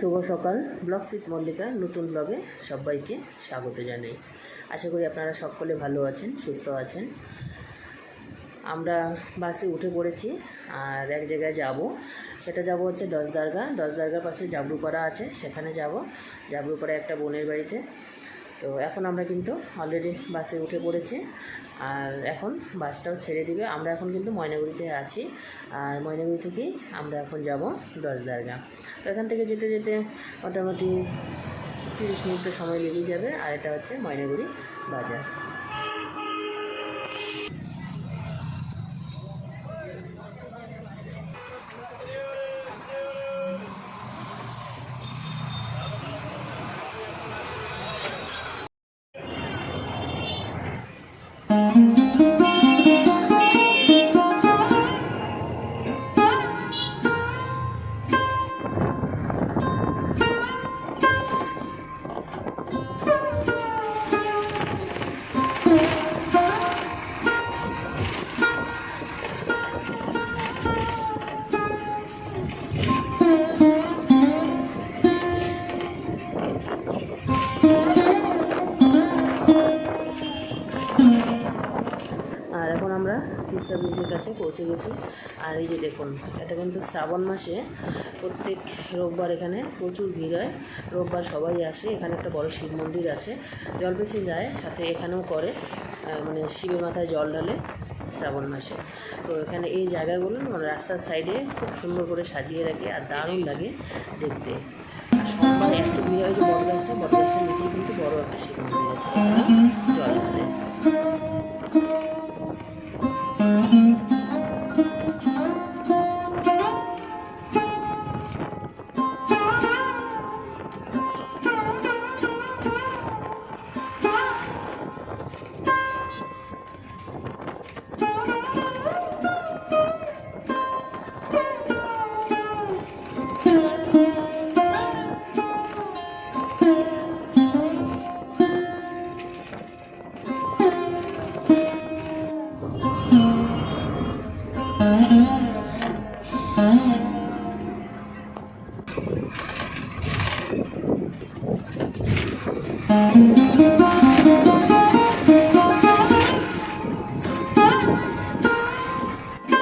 শুভ সকাল। Block seat Mallika, নতুন ব্লগে সবাইকে স্বাগত জানাই। আশা করি আপনারা সকলে ভালো আছেন, সুস্থ আছেন। আমরা বাসে উঠে পড়েছি আর এক জায়গায় যাব। সেটা যাব হচ্ছে দশদারগা দশদারগার দশ দারগার পাশে জাবরুপাড়া আছে, সেখানে যাব। জাবরুপাড়া একটা বোনের বাড়িতে। তো এখন আমরা কিন্তু অলরেডি বাসে উঠে পড়েছি। আর এখন বাসটাও ছেড়ে দিবে। আমরা এখন কিন্তু ময়নাগুড়িতে আছি। আর ময়নাগুড়ি থেকেই আমরা এখন যাব দশ দারগা তো এখান থেকে যেতে যেতে মোটামুটি তিরিশ মিনিটের সময় লেগে যাবে। আর এটা হচ্ছে ময়নাগুড়ি বাজার। কাছে পৌঁছে গেছি। আর এই যে দেখুন, এটা কিন্তু শ্রাবণ মাসে প্রত্যেক রোববার এখানে প্রচুর ভিড় হয়। রোববার সবাই আসে, এখানে একটা বড় শিব মন্দির আছে। জল বেশি যায়, সাথে এখানেও করে মানে শিবের মাথায় জল ঢালে শ্রাবণ মাসে। তো এখানে এই জায়গাগুলো মানে রাস্তার সাইডে খুব সুন্দর করে সাজিয়ে রাখে আর দারুণ লাগে দেখতে। আর সোমবার এত ভিড় হয় যে বটগাছটা, বটগাছটার নিচেই কিন্তু বড় একটা শিব মন্দির আছে জল ঢালে।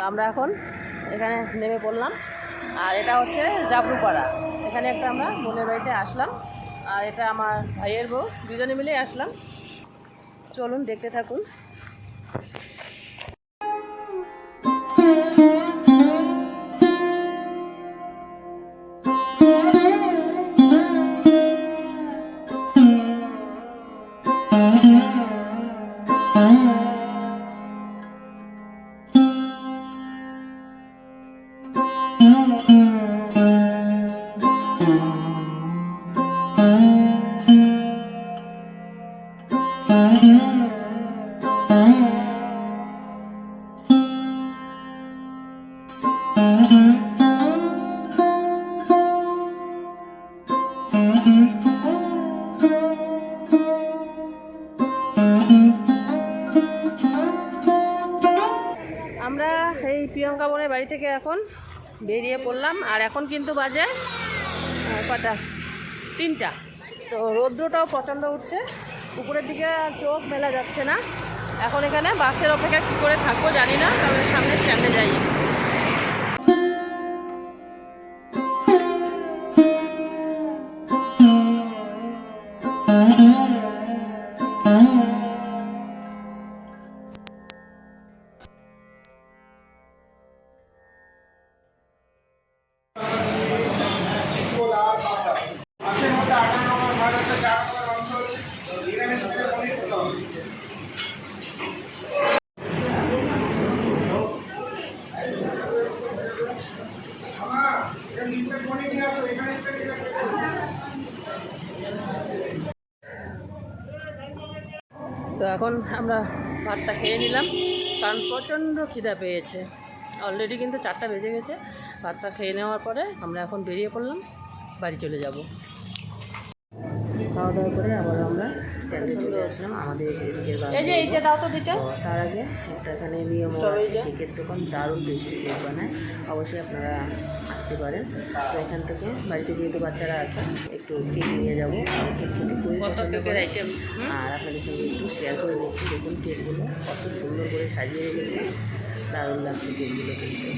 আমরা এখন এখানে নেমে পড়লাম। আর এটা হচ্ছে জাবরুপাড়া এখানে একটা আমরা বোনের বাড়িতে আসলাম। আর এটা আমার ভাইয়ের বউ। দুজনে মিলেই আসলাম। চলুন, দেখতে থাকুন। আমরা এই প্রিয়ঙ্কা বোনের বাড়ি থেকে এখন বেরিয়ে পড়লাম, আর এখন কিন্তু বাজে কটা? তিনটা। তো রৌদ্রটাও প্রচণ্ড উঠছে। উপরের দিকে চোখ মেলা যাচ্ছে না। এখন এখানে বাসের অপেক্ষা কী করে থাকব জানি না কারণ সামনে তো এখন আমরা ভাতটা খেয়ে নিলাম, কারণ প্রচণ্ড খিদা পেয়েছে। অলরেডি কিন্তু চারটা বেজে গেছে। ভাতটা খেয়ে নেওয়ার পরে আমরা এখন বেরিয়ে পড়লাম, বাড়ি চলে যাব। খাওয়া দাওয়া করে আবার আমরা স্ট্যান্ডে চলে আসলাম আমাদের তার আগে একটা এখানে নিয়ম আছে কেকের দোকান দারুণ টেস্টি কেক বানায়। অবশ্যই আপনারা আসতে পারেন। তো এখান থেকে বাড়িতে যেহেতু বাচ্চারা আছে একটু কেক নিয়ে যাব। কেক খেতে খুবই পছন্দ করি। আর আপনাদের সঙ্গে একটু শেয়ার করে নিচ্ছি দেখুন কেকগুলো কত সুন্দর করে সাজিয়ে রেখেছে। দারুণ লাগছে কেকগুলো কিন্তু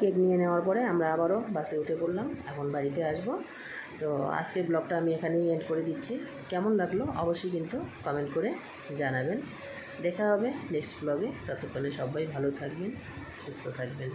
কেক নিয়ে নেওয়ার পরে আমরা আবারও বাসে উঠে পড়লাম, এখন বাড়িতে আসব। তো আজকের ব্লগটা আমি এখানেই এন্ড করে দিচ্ছি। কেমন লাগল অবশ্যই কিন্তু কমেন্ট করে জানাবেন। দেখা হবে নেক্সট ব্লগে ততক্ষণে সবাই ভালো থাকবেন, সুস্থ থাকবেন।